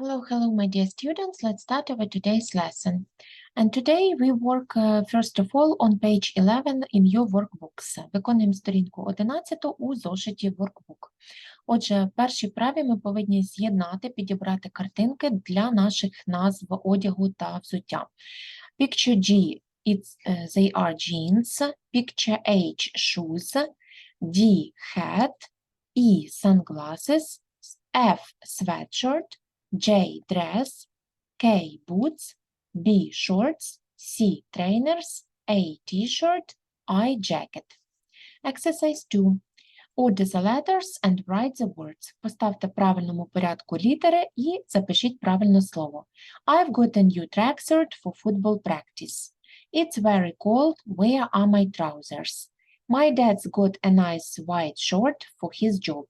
Hello, hello, my dear students. Let's start our today's lesson. And today we work, uh, first of all, on page 11 in your workbooks. Виконуємо сторінку 11 у зошиті workbook. Отже, в першій праві ми повинні з'єднати, підібрати картинки для наших назв одягу та взуття. Picture G, it's, uh, they are jeans. Picture H, shoes. D, hat. E, sunglasses. F, sweatshirt. J, dress. K, boots. B, shorts. C, trainers. A, t-shirt. I, jacket. Exercise 2. Order the letters and write the words. Поставте в правильному порядку літери і запишіть правильне слово. I've got a new tracksuit for football practice. It's very cold. Where are my trousers? My dad's got a nice white shirt for his job.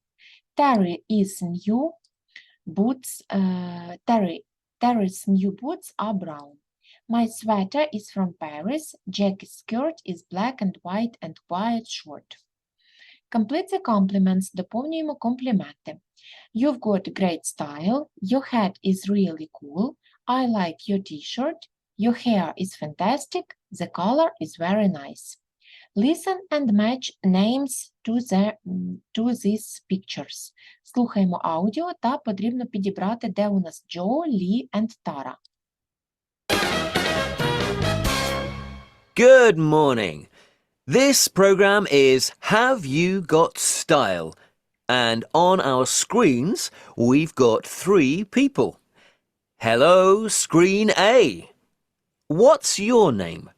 Terry is new boots. Uh, Terry, Terry's new boots are brown. My sweater is from Paris. Jackie's skirt is black and white and quite short. Complete the compliments. Доповнюємо компліменти. You've got great style. Your hat is really cool. I like your t-shirt. Your hair is fantastic. The color is very nice. Listen and match names to, the, м, to these pictures. Слухаємо аудіо та потрібно підібрати, де у нас Джо, Лі and Тара. Good morning. This program is Have You Got Style? And on our screens, we've got three people. Hello, screen A. What's your name?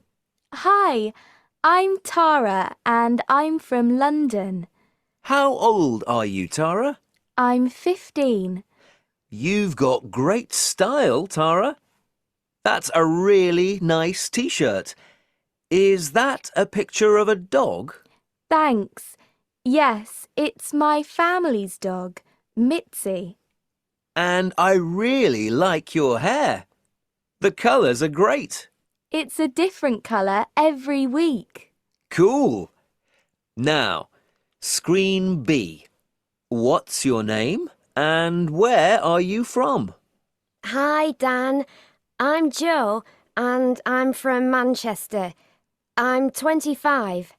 Hi, I'm Tara and I'm from London. How old are you, Tara? I'm 15. You've got great style, Tara. That's a really nice t shirt. Is that a picture of a dog? Thanks. Yes, it's my family's dog, Mitzi. And I really like your hair. The colours are great. It's a different colour every week. Cool. Now, screen B. What's your name and where are you from? Hi, Dan. I'm Joe and I'm from Manchester. I'm 25.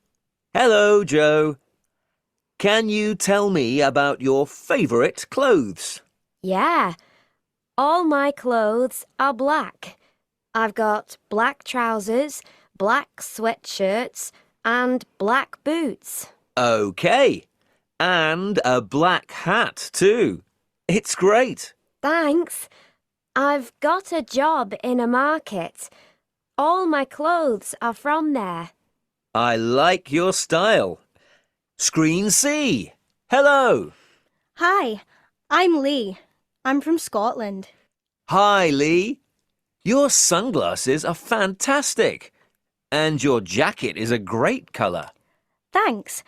Hello, Joe. Can you tell me about your favourite clothes? Yeah. All my clothes are black. I've got black trousers, black sweatshirts, and black boots. Okay. And a black hat, too. It's great. Thanks. I've got a job in a market. All my clothes are from there. I like your style. Screen C. Hello. Hi, I'm Lee. I'm from Scotland. Hi, Lee. Your sunglasses are fantastic. And your jacket is a great colour. Thanks.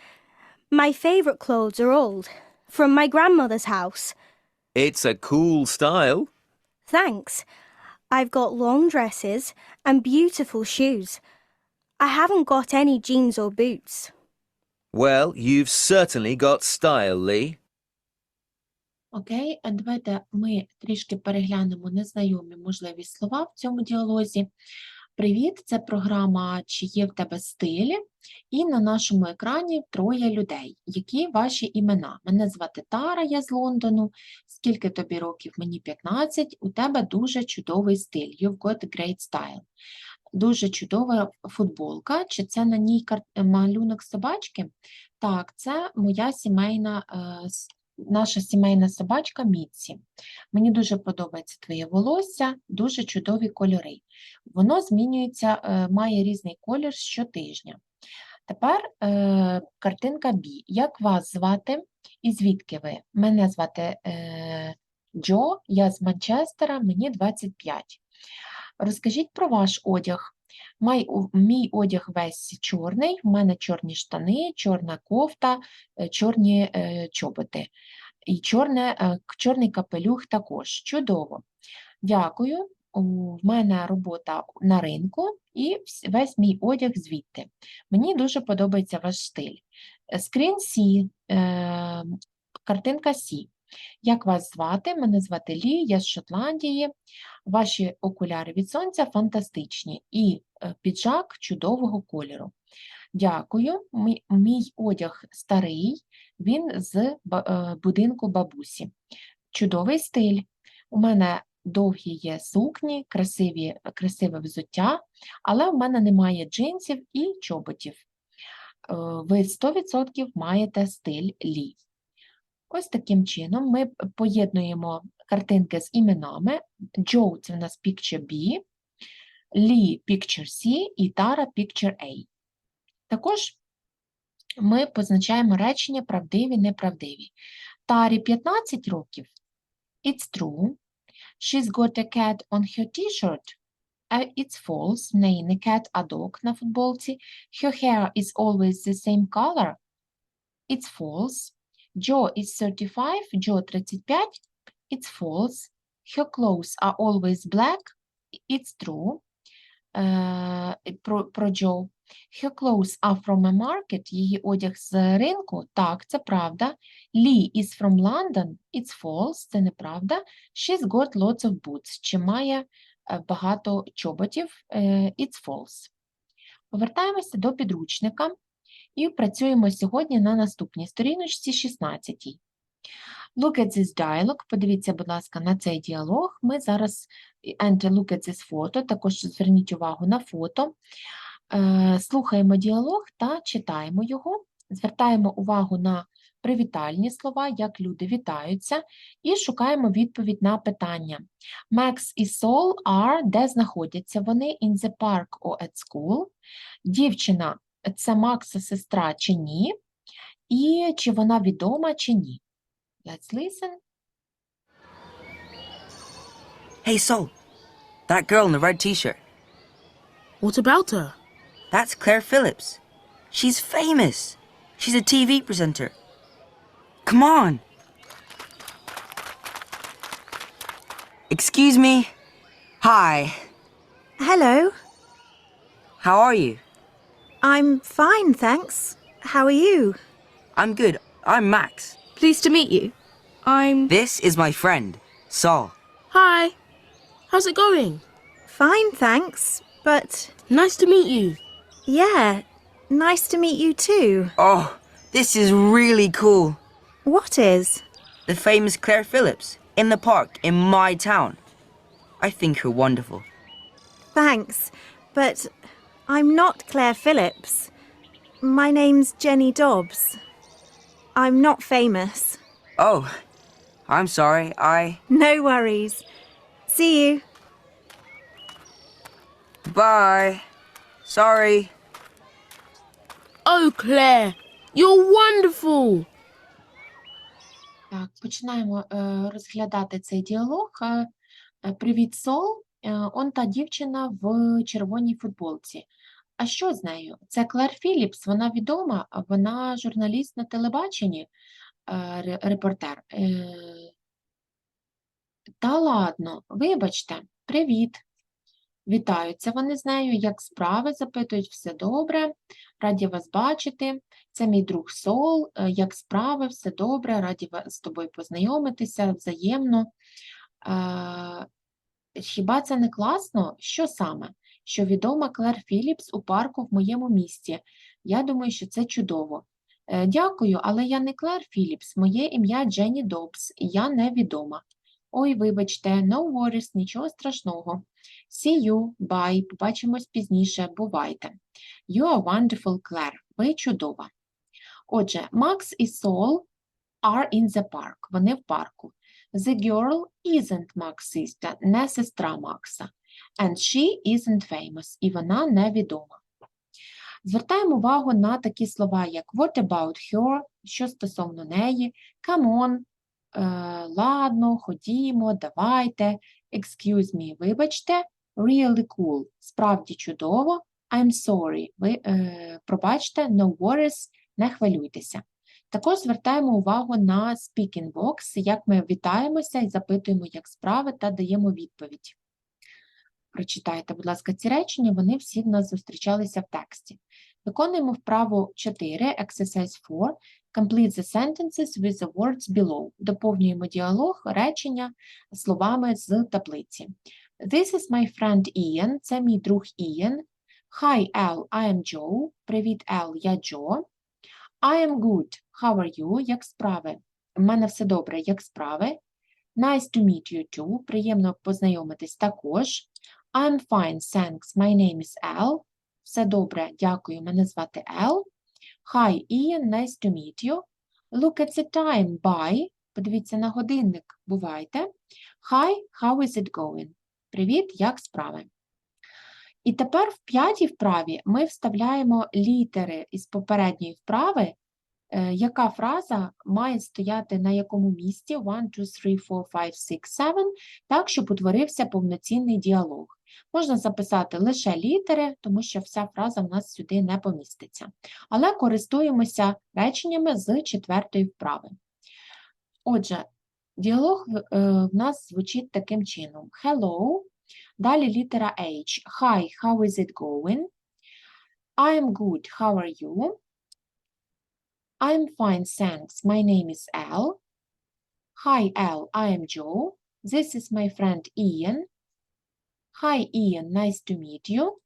My favourite clothes are old, from my grandmother's house. It's a cool style. Thanks. I've got long dresses and beautiful shoes. I haven't got any jeans or boots. Well, you've certainly got style, Lee. Окей, давайте ми трішки переглянемо незнайомі можливі слова в цьому діалозі. Привіт, це програма Чи є в тебе стилі? І на нашому екрані троє людей. Які ваші імена? Мене звати Тара, я з Лондону. Скільки тобі років? Мені 15. У тебе дуже чудовий стиль. You've got a great style. Дуже чудова футболка. Чи це на ній малюнок собачки? Так, це моя сімейна е, наша сімейна собачка Міці. Мені дуже подобається твоє волосся, дуже чудові кольори. Воно змінюється, е, має різний колір щотижня. Тепер е, картинка Бі. Як вас звати і звідки ви? Мене звати е, Джо, я з Манчестера, мені 25. Розкажіть про ваш одяг. Мій одяг весь чорний, в мене чорні штани, чорна кофта, е, чорні е, чоботи. І чорне, е, чорний капелюх також. Чудово. Дякую. У- мене робота на ринку і весь мій одяг звідти. Мені дуже подобається ваш стиль. Скрін Сі, картинка Сі. Як вас звати? Мене звати Лі, я з Шотландії. Ваші окуляри від сонця фантастичні і е, піджак чудового кольору. Дякую. Мій, мій одяг старий, він з е, будинку бабусі. Чудовий стиль. У мене довгі є сукні, красиві, красиве взуття, але у мене немає джинсів і чоботів. Е, Ви 100% маєте стиль Лі. Ось таким чином ми поєднуємо картинки з іменами. Джо – це в нас picture B, Лі – picture C і Тара – picture A. Також ми позначаємо речення правдиві, неправдиві. Тарі 15 років. It's true. She's got a cat on her t-shirt. It's false. В неї не cat, а dog на футболці. Her hair is always the same color. It's false. Joe is 35. Joe 35. It's false. Her clothes are always black. It's true. Е, про, про Joe. Her clothes are from a market. Її одяг з ринку. Так, це правда. Lee is from London. It's false. Це неправда. She's got lots of boots. Чи має е, багато чоботів? Е, It's false. Повертаємося до підручника і працюємо сьогодні на наступній сторіночці 16. Look at this dialogue. Подивіться, будь ласка, на цей діалог. Ми зараз and look at this photo. Також зверніть увагу на фото. Е, Слухаємо діалог та читаємо його. Звертаємо увагу на привітальні слова, як люди вітаються, і шукаємо відповідь на питання. Max і Sol are, де знаходяться вони, in the park or at school. Дівчина – це Макса сестра чи ні? І чи вона відома чи ні? Let's listen. Hey, Sol. That girl in the red t shirt. What about her? That's Claire Phillips. She's famous. She's a TV presenter. Come on. Excuse me. Hi. Hello. How are you? I'm fine, thanks. How are you? I'm good. I'm Max. Pleased to meet you. I'm. This is my friend, Sol. Hi. How's it going? Fine, thanks. But Nice to meet you. yeah, nice to meet you too. Oh, this is really cool. What is? The famous Claire Phillips in the park in my town. I think you're wonderful. Thanks. But I'm not Claire Phillips. My name's Jenny Dobbs. I'm not famous. Oh, I'm sorry. I. No worries. See you. Bye. Sorry. Oh, Claire, you're wonderful. Так, починаємо е, розглядати цей діалог. Е, е, Привіт, Сол. Е, Он та дівчина в червоній футболці. А що з нею? Це Клер Філіпс, вона відома, вона журналіст на телебаченні, е, репортер. Е, Та ладно, вибачте, привіт. Вітаються вони з нею, як справи, запитують, все добре, раді вас бачити. Це мій друг Сол, е, як справи, все добре, раді з тобою познайомитися, взаємно. Хіба це не класно? Що саме? Що відома Клер Філіпс у парку в моєму місті. Я думаю, що це чудово. «Е, Дякую, але я не Клер Філіпс, моє ім'я Дженні Добс, я невідома. Ой, вибачте, no worries, нічого страшного. See you, bye, побачимось пізніше, бувайте. You are wonderful, Claire, ви чудова. Отже, Макс і Сол are in the park, вони в парку. The girl isn't Max's sister, не сестра Макса. And she isn't famous, і вона невідома. Звертаємо увагу на такі слова, як what about her, що стосовно неї, come on, е, ладно, ходімо, давайте, excuse me, вибачте, really cool, справді чудово, I'm sorry, ви, е, пробачте, no worries, не хвилюйтеся. Також звертаємо увагу на speaking box, як ми вітаємося і запитуємо, як справи, та даємо відповідь. Прочитайте, будь ласка, ці речення, вони всі в нас зустрічалися в тексті. Виконуємо вправу 4, exercise 4. Complete the sentences with the words below. Доповнюємо діалог, речення словами з таблиці. This is my friend Ian. Це мій друг Ієн. Hi, Al, I am Joe. Привіт, Al, я Джо. I am good. How are you? Як справи? У мене все добре, як справи? Nice to meet you too. Приємно познайомитись також. I'm fine, thanks. My name is Al. Все добре, дякую. Мене звати Al. Hi, Ian, nice to meet you. Look at the time. Bye. Подивіться на годинник. Бувайте. Hi, how is it going? Привіт, як справи? І тепер в п'ятій вправі ми вставляємо літери із попередньої вправи, е, яка фраза має стояти на якому місці 1, 2, 3, 4, 5, 6, 7, так, щоб утворився повноцінний діалог. Можна записати лише літери, тому що вся фраза в нас сюди не поміститься. Але користуємося реченнями з четвертої вправи. Отже, діалог в- е, нас звучить таким чином: Hello, далі літера H. Hi, how is it going? I am good, how are you? I'm fine, thanks. My name is Al. Hi, Al, I am Joe. This is my friend Ian. Hi, Ian, nice to meet you.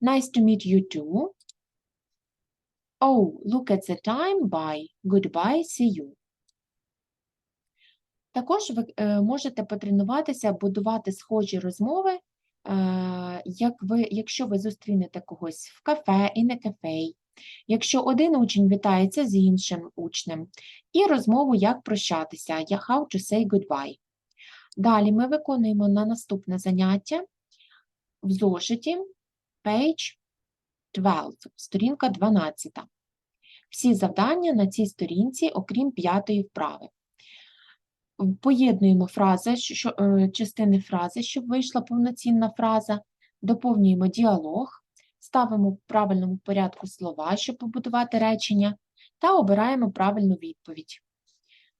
Nice to meet you too. Oh, look at the time. Bye. Goodbye. See you. Також ви е, можете потренуватися будувати схожі розмови, е, як ви, якщо ви зустрінете когось в кафе і на кафей, якщо один учень вітається з іншим учнем, і розмову як прощатися, how to say goodbye. Далі ми виконуємо на наступне заняття в зошиті page 12, сторінка 12. Всі завдання на цій сторінці, окрім п'ятої вправи. Поєднуємо фрази, що, е, частини фрази, щоб вийшла повноцінна фраза, доповнюємо діалог, ставимо в правильному порядку слова, щоб побудувати речення, та обираємо правильну відповідь.